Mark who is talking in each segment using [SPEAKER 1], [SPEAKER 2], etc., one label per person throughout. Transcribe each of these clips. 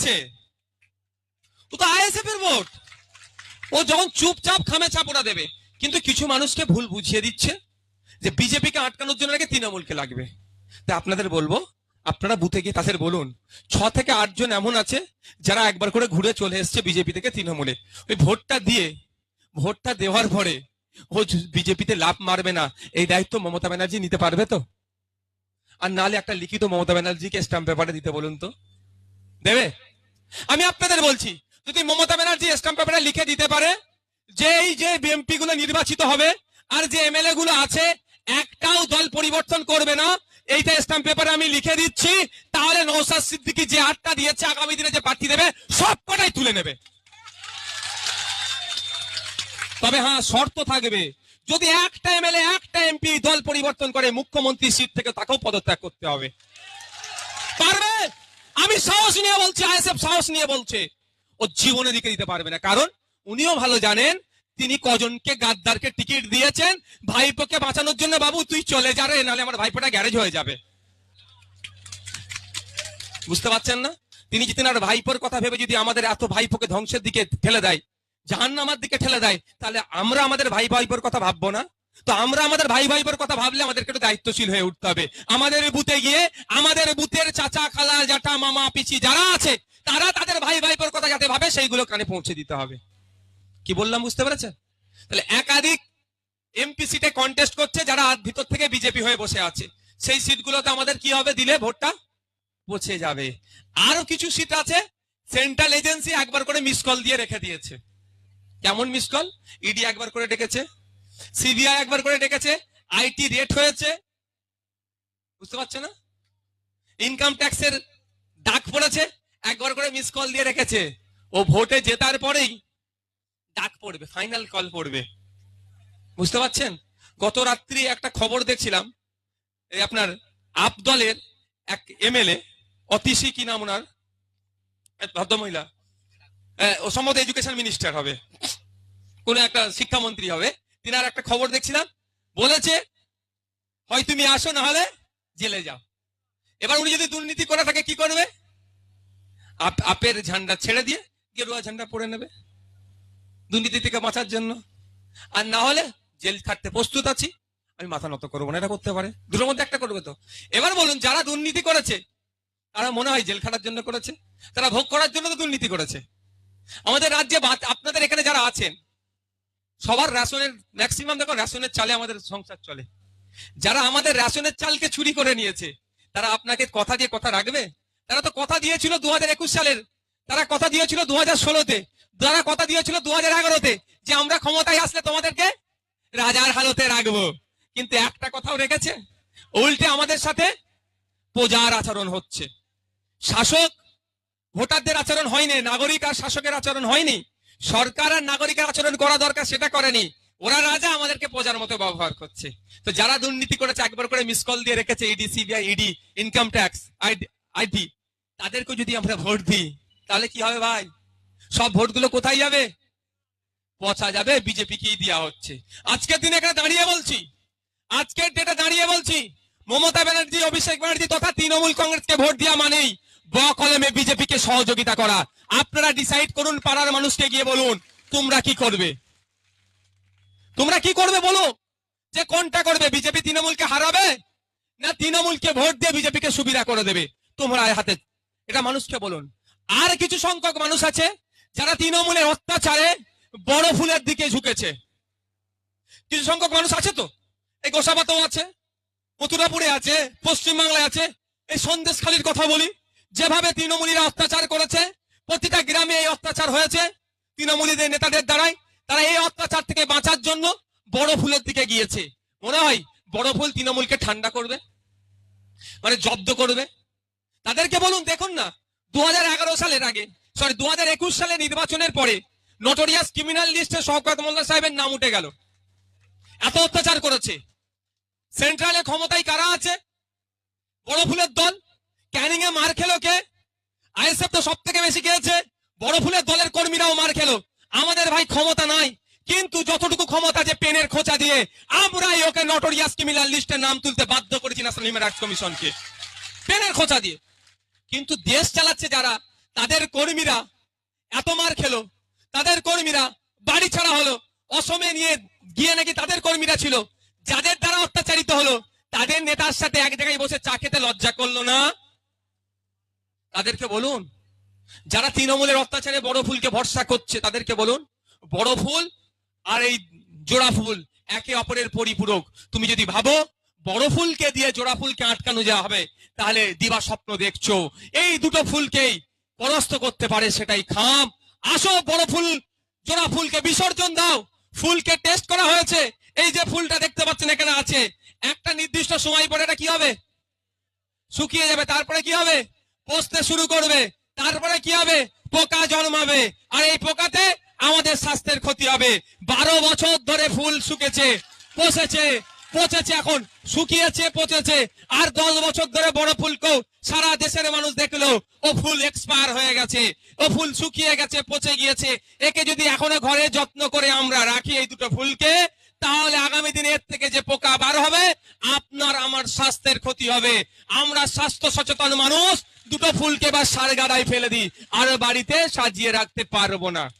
[SPEAKER 1] আছে। ও তো আইএসএফ এর ভোট। ও যখন চুপচাপ খামে চাপড়া দেবে। কিন্তু কিছু মানুষকে ভুল বুঝিয়ে দিচ্ছে যে বিজেপিকে আটকানোর জন্য নাকি তৃণমূলকে লাগবে। তা আপনাদের বলব, আপনারা বুথে গিয়ে তাদের বলুন, ছ থেকে আট জন এমন আছে যারা একবার করে ঘুরে চলে এসছে বিজেপি থেকে তৃণমূলে। ওই ভোটটা দিয়ে, ভোটটা দেওয়ার পরে ও বিজেপিতে লাভ মারবে না। এই দায়িত্ব মমতা ব্যানার্জি নিতে পারবে তো? আর নালে একটা লিখিত মমতা ব্যানার্জিকে স্ট্যাম্প পেপারে দিতে বলুন তো। দেবে? আমি আপনাদের বলছি, যদি মমতা ব্যানার্জি স্ট্যাম্প পেপারে লিখে দিতে পারে, যে এই যে বিএমপি গুলো নির্বাচিত হবে আর যে এমএলএ গুলো আছে, একটাও দল পরিবর্তন করবে না, এইটা স্ট্যাম্প পেপারে আমি লিখে দিচ্ছি, তাহলে নৌসাদ সিদ্দিকি যে আটটা দিয়েছে, আগামী দিনে যে প্রার্থী দেবে সব কটাই তুলে নেবে। তবে হ্যাঁ শর্ত থাকবে, যদি একটা এমএলএ, একটা এমপি দল পরিবর্তন করে মুখ্যমন্ত্রী সিট থেকে তাকেও পদত্যাগ করতে হবে। আমি সাহস নিয়ে বলছি, আইএসএফ সাহস নিয়ে বলছে। ও জীবনে দিকে দিতে পারবে না, কারণ উনিও ভালো জানেন, তিনি কজনকে গাদ্দারকে টিকিট দিয়েছেন, ভাইপোকে বাঁচানোর জন্য, বাবু, তুই চলে যা রে, নাহলে আমার ভাইপোটা গ্যারেজ হয়ে যাবে। বুঝতে পারছেন না? তিনি যদি আর ভাইপোর কথা ভেবে যদি আমাদের এত ভাইপোকে ধ্বংসের দিকে ঠেলে দেয়, জাহান্নামার দিকে ঠেলে দেয়, তাহলে আমরা আমাদের ভাই ভাইপোর কথা ভাববো না? তো আমরা আমাদের ভাই ভাইপোর কথা ভাবলে আমাদেরকে একটু দায়িত্বশীল হয়ে উঠতে হবে। আমাদের বুথে গিয়ে, আমাদের বুথের চাচা, খালা জাটা মামা পিচি যারা আছে, তারা তাদের ভাই ভাইপোর কথা যাতে ভাবে, সেইগুলো কানে পৌঁছে দিতে হবে। কি বললাম, বুঝতে পেরেছেন? তাহলে একাধিক এমপি সিটে কন্টেস্ট করছে, যারা ভিতর থেকে বিজেপি হয়ে বসে আছে। সেই সিটগুলোতে আমাদের কি হবে? দিলে ভোটটা পৌঁছে যাবে। আরও কিছু সিট আছে সেন্ট্রাল এজেন্সি একবার করে মিস কল দিয়ে রেখে দিয়েছে। কেমন মিস কল ইডি একবার করে ডেকেছে। সিবিআই একবার করে ডেকেছে আইটি রেট হয়েছে। বুঝতে পারছে না? ইনকাম ট্যাক্সের ডাক পড়েছে, একবার করে মিস কল দিয়ে রেখেছে। ও ভোটে জেতার পরেই ডাক পড়বে ফাইনাল কল পড়বে। বুঝতে পারছেন? গত রাত্রি একটা খবর দেখছিলাম, এই আপনার আপ দলের এক এমএলএ, অতিশি কি নাম ওনার? ভদ্রমহিলা। সম্ভবত এডুকেশন মিনিস্টার হবে। কোন একটা শিক্ষামন্ত্রী হবে। তিনার একটা খবর দেখছিলাম, বলেছে, হয় তুমি আসো না হলে জেলে যাও। এবার উনি যদি দুর্নীতি করে থাকে, কি করবে? আপ- আপের ঝান্ডা ছেড়ে দিয়ে গেরুয়া ঝান্ডা পরে নেবে দুর্নীতি থেকে বাঁচার জন্য। আর না হলে জেল খাটতে প্রস্তুত আছি। আমি মাথা নত করব না, এটা করতে পারে। দুটোর মধ্যে একটা করবে তো। এবার বলুন, যারা দুর্নীতি করেছে, তারা মনে হয় জেল খাটার জন্য করেছে? তারা ভোগ করার জন্য তো দুর্নীতি করেছে। আমাদের রাজ্যে আপনাদের এখানে যারা আছেন সবার রেশনের ম্যাক্সিমাম দেখো রেশনের চালে আমাদের সংসার চলে। যারা আমাদের রেশনের চালকে চুরি করে নিয়েছে, তারা আপনাকে কথা দিয়ে কথা রাখবে? তারা তো কথা দিয়েছিল দু হাজার একুশ সালের, তারা কথা দিয়েছিল দু হাজার ষোলোতে, তারা কথা দিয়েছিল দু হাজার এগারোতে যে আমরা ক্ষমতায় আসলে তোমাদেরকে রাজার হালতে রাখব। কিন্তু একটা কথাও রেখেছে, উল্টে আমাদের সাথে প্রজার আচরণ হচ্ছে। শাসক, ভোটারদের আচরণ হয়নি, নাগরিক আর শাসকের আচরণ হয়নি। সরকার আর নাগরিকের আচরণ করা দরকার, সেটা করেনি। ওরা রাজা, আমাদেরকে প্রজার মতো ব্যবহার করছে। তো যারা দুর্নীতি করেছে, একবার করে মিস কল দিয়ে রেখেছে ED CBI ED income tax IT তাদেরকে যদি আমরা ভোট দিই, তাহলে কি হবে ভাই? সব ভোটগুলো কোথায় যাবে? পচা যাবে, বিজেপিকেই দেওয়া হচ্ছে। আজকের দিনে এখানে দাঁড়িয়ে বলছি, আজকের ডেটে দাঁড়িয়ে বলছি, মমতা ব্যানার্জি, অভিষেক ব্যানার্জি তথা তৃণমূল কংগ্রেসকে ভোট দেওয়া মানেই ব কলমে বিজেপিকে সহযোগিতা করা। আপনারা ডিসাইড করুন পাড়ার মানুষকে গিয়ে বলুন, তোমরা কি করবে? তোমরা কি করবে বলো? যে কোনটা করবে, বিজেপি তৃণমূলকে হারাবে না তৃণমূলকে ভোট দিয়ে বিজেপিকে সুবিধা করে দেবে? তোমরা হাতে, এটা মানুষকে বলুন। আর কিছু সংখ্যক মানুষ আছে যারা তৃণমূলের অত্যাচারে বড় ফুলের দিকে ঝুঁকেছে। কিছু সংখ্যক মানুষ আছে তো? এই গোসাবাতেও আছে, মথুরাপুরে আছে, পশ্চিমবাংলায় আছে। এই সন্দেশখালীর কথা বলি। যেভাবে তৃণমূলীরা অত্যাচার করেছে প্রতিটা গ্রামে এই অত্যাচার হয়েছে। তৃণমূলীদের নেতাদের দ্বারাই। তারা এই অত্যাচার থেকে বাঁচার জন্য বড় ফুলের দিকে গিয়েছে। মনে হয় বড় ফুল তৃণমূলকে ঠান্ডা করবে? মানে জব্দ করবে? তাদেরকে বলুন, দেখুন না। দু হাজার এগারো সালের আগে সরি দুহাজার একুশ সালে নির্বাচনের পরে নোটোরিয়াস ক্রিমিনাল লিস্টে শওকত মোল্লা সাহেবের নাম উঠে গেল। এত অত্যাচার করেছে। সেন্ট্রালে ক্ষমতায় কারা আছে? বড় ফুলের দল? ক্যানিং এ মার খেলো কে? আইএসএফ তো সব থেকে বেশি খেয়েছে বড় ফুলের দলের কর্মীরাও মার খেলো। আমাদের ভাই ক্ষমতা নাই। কিন্তু যতটুকু ক্ষমতা যে পেনের খোঁচা দিয়ে, আমরাই ওকে নটোরিয়াস ক্রিমিনাল লিস্টে নাম তুলতে বাধ্য করেছি ন্যাশনাল হিউম্যান রাইটস কমিশনকে পেনের খোঁচা দিয়ে। কিন্তু দেশ চালাচ্ছে যারা, তাদের কর্মীরা এত মার খেলো। তাদের কর্মীরা বাড়ি ছাড়া হলো। অসমে নিয়ে গিয়ে নাকি তাদের কর্মীরা ছিল। যাদের দ্বারা অত্যাচারিত হলো, তাদের নেতার সাথে এক জায়গায় বসে চা খেতে লজ্জা করল না? তাদেরকে বলুন, যারা তৃণমূলের অত্যাচারে বড় ফুলকে ভরসা করছে, তাদেরকে বলুন, বড় ফুল আর এই জোড়া ফুল একে অপরের পরিপূরক। তুমি যদি ভাবো, বড় ফুলকে দিয়ে জোড়া ফুলকে আটকানো যাওয়া হবে, তাহলে দিবা স্বপ্ন দেখছ। এই দুটো ফুলকেই পরাস্ত করতে পারে সেটাই খাম। আসো, বড় ফুল, জোড়া ফুলকে বিসর্জন দাও। ফুলকে টেস্ট করা হয়েছে। এই যে ফুলটা দেখতে পাচ্ছেন এখানে আছে। একটা নির্দিষ্ট সময় পরে এটা কি হবে? শুকিয়ে যাবে, তারপরে কি হবে? পচতে শুরু করবে। তারপরে কি হবে? পোকা জন্মাবে। আর এই পোকাতে আমাদের স্বাস্থ্যের ক্ষতি হবে। বারো বছর ধরে ফুল শুকেছে, পচেছে পচেছে এখন, শুকিয়েছে, পচেছে। আর দশ বছর ধরে বড় ফুলকেও সারা দেশের মানুষ দেখল, ও ফুল এক্সপায়ার হয়ে গেছে, ও ফুল শুকিয়ে গেছে, পচে গিয়েছে। একে যদি এখনও ঘরে যত্ন করে আমরা রাখি এই দুটো ফুলকে, তাহলে আগামী দিনে এর থেকে যে পোকা বার হবে স্বাস্থ্যের ক্ষতি হবে। আমরা স্বাস্থ্য সচেতন মানুষ, দুটো ফুলকে বা সার গাড়ায় ফেলে দিই। আর বাড়িতে সাজিয়ে রাখতে পারব না।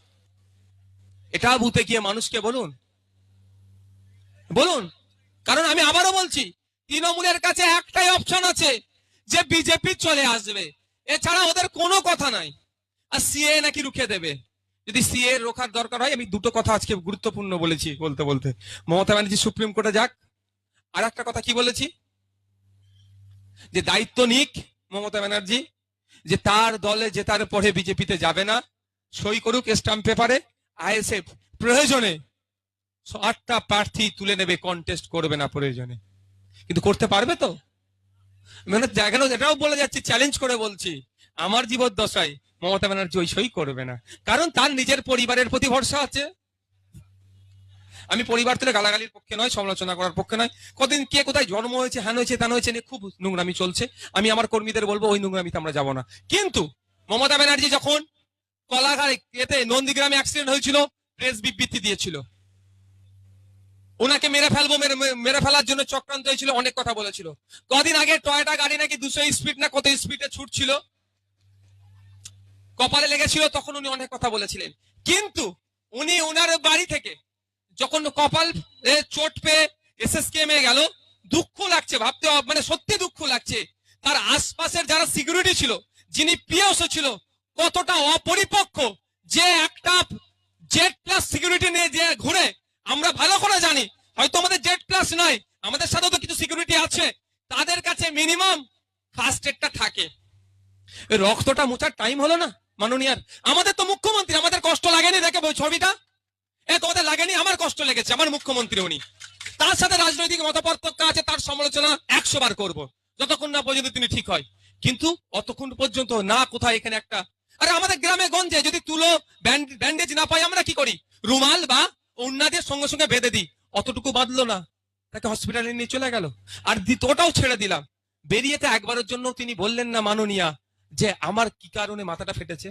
[SPEAKER 1] এটা বুতে গিয়ে মানুষকে বলুন। বলুন। কারণ আমি আবারও বলছি, তৃণমূলের কাছে একটাই অপশন আছে, যে বিজেপি চলে আসবে। এছাড়া ওদের কোনো কথা নাই। আর সিএ নাকি রুখে দেবে। যদি সিএ রোখার দরকার হয়, আমি দুটো কথা আজকে গুরুত্বপূর্ণ বলেছি বলতে বলতে। মমতা ব্যানার্জি সুপ্রিম কোর্টে যাক। আর একটা কথা কি বলেছি? যে দায়িত্ব নিক মমতা ব্যানার্জি, যে তার দলে জেতার পরে বিজেপিতে যাবে না, সই করুক স্টাম্প পেপারে আইএসএফ প্রয়োজনে আটটা প্রার্থী তুলে নেবে কন্টেস্ট করবে না প্রয়োজনে। কিন্তু করতে পারবে তো? মানে এখানে এটাও বলে যাচ্ছি চ্যালেঞ্জ করে বলছি। আমার জীবদ্দশায় মমতা ব্যানার্জি ওই সই করবে না। কারণ তার নিজের পরিবারের প্রতি ভরসা আছে। আমি পরিবার থেকে গালাগালির পক্ষে নয়, সমালোচনা করার পক্ষে নয়। কদিন কে কোথায় জন্ম হয়েছে, হ্যান হয়েছে তেন হয়েছে নিয়ে খুব নোংরামি চলছে। আমি আমার কর্মীদের বলব, ওই নোংরামিতে আমরা যাব না। কিন্তু মমতা ব্যানার্জি যখন কলাঘাট এতে নন্দীগ্রামে অ্যাক্সিডেন্ট হয়েছিল প্রেস বিবৃতি দিয়েছিল। ওনাকে মেরে ফেলব, মেরে ফেলার জন্য চক্রান্ত হয়েছিল, অনেক কথা বলেছিল। কদিন আগে টয়টা গাড়ি নাকি দুশো স্পিড না কত স্পিডে ছুটছিল। কপালে লেগেছিল, তখন উনি অনেক কথা বলেছিলেন। কিন্তু উনি ওনার বাড়ি থেকে যখন কপাল চোট পেয়ে এসএসকেএম এ গেল, দুঃখ লাগছে, ভাবতে মানে সত্যি দুঃখ লাগছে। তার আশপাশের যারা সিকিউরিটি ছিল, যিনি পিএসও ছিল, কতটা অপরিপক্ক, যে একটা জেড প্লাস সিকিউরিটি নিয়ে যে ঘুরে, আমরা ভালো করে জানি, হয়তো আমাদের জেড প্লাস নয়, আমাদের সাথেও তো কিছু সিকিউরিটি আছে, তাদের কাছে মিনিমাম ফার্স্ট এডটা থাকে। রক্তটা মোছার টাইম হলো না, মাননীয়ার। আমাদের তো মুখ্যমন্ত্রী, আমাদের কষ্ট লাগেনি দেখে ছবিটা? এ, তোমাদের লাগেনি আমার কষ্ট লেগেছে, আমার মুখ্যমন্ত্রী উনি। তার সাথে রাজনৈতিক মতপার্থক্য আছে, তার সমালোচনা একশো বার করব, যতক্ষণ না পর্যন্ত তিনি ঠিক হয়। কিন্তু অতক্ষণ পর্যন্ত না কোথায় এখানে একটা, আরে আমাদের গ্রামে গঞ্জে যদি তুলো ব্যান্ডেজ না পাই আমরা কি করি? রুমাল বা উন্নাদের সঙ্গে সঙ্গে বেঁধে দিই, অতটুকু বাঁধলো না, তাকে হসপিটালে নিয়ে চলে গেল। আর দ্বিতীয়টাও ছেড়ে দিলাম। বেরিয়েতে একবারের জন্য তিনি বললেন না মাননীয়া, যে আমার কি কারণে মাথাটা ফেটেছে?